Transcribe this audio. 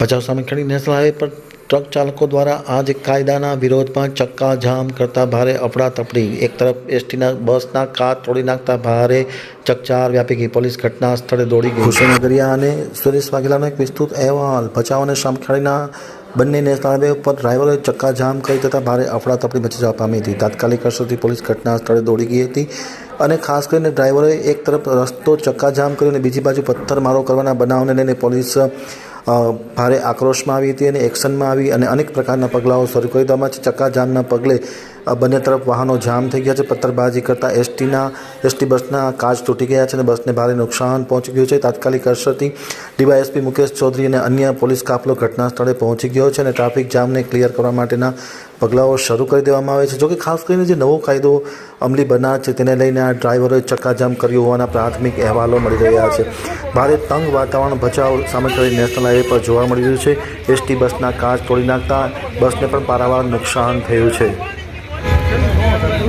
ભચાઉ સામે ખડી national highway પર ટ્રક ચાલકો દ્વારા આજ કાયદાના વિરોધમાં ચક્કા જામ કરતા ભારે અફડાતફડી. એક તરફ એસટીના બસના કાર તોડી નાખતા ભારે ચકચાર વ્યાપી ગઈ. પોલીસ ઘટના સ્થળે દોડી ગઈ. હુસેનગરિયા અને સુરેશ વાઘેલાનો એક વિસ્તૃત અહેવાલ. ભચાઉ અને સામખેડીના બંને નેશનલ હાઈવે ઉપર ડ્રાઈવરોએ ચક્કા જામ કરી તથા ભારે અફડાતફડી મચી જવા પામી હતી. તાત્કાલિક અસરથી પોલીસ ઘટના સ્થળે દોડી ગઈ હતી અને ખાસ કરીને ડ્રાઈવરોએ એક તરફ રસ્તો ચક્કાજામ કર્યો અને બીજી બાજુ પથ્થરમારો કરવાના બનાવને લઈને પોલીસ ભારે આક્રોશમાં આવી હતી અને એક્શનમાં આવી અને અનેક પ્રકારના પગલાઓ શરૂ કરી દેવામાં છે ચક્કાજામના પગલે બંને તરફ વાહનો જામ થઈ ગયા છે. પથ્થરબાજી કરતાં એસટીના, એસટી બસના કાચ તૂટી ગયા છે અને બસને ભારે નુકસાન પહોંચી ગયું છે. તાત્કાલિક અસરથી ડીવાયએસપી મુકેશ ચૌધરી અને અન્ય પોલીસ કાફલો ઘટના સ્થળે પહોંચી ગયો છે અને ટ્રાફિક જામને ક્લિયર કરવા માટેના પગલાઓ શરૂ કરી દેવામાં આવે છે. જોકે ખાસ કરીને જે નવો કાયદો અમલી બનાવ છે તેને લઈને આ ડ્રાઈવરોએ ચક્કાજામ કર્યું હોવાના પ્રાથમિક અહેવાલો મળી રહ્યા છે. ભારે તંગ વાતાવરણ બચાવ સામે કરી નેશનલ હાઈવે પર જોવા મળી રહ્યું છે. એસટી બસના કાચ તોડી નાખતા બસને પણ પારાવાર નુકસાન થયું છે.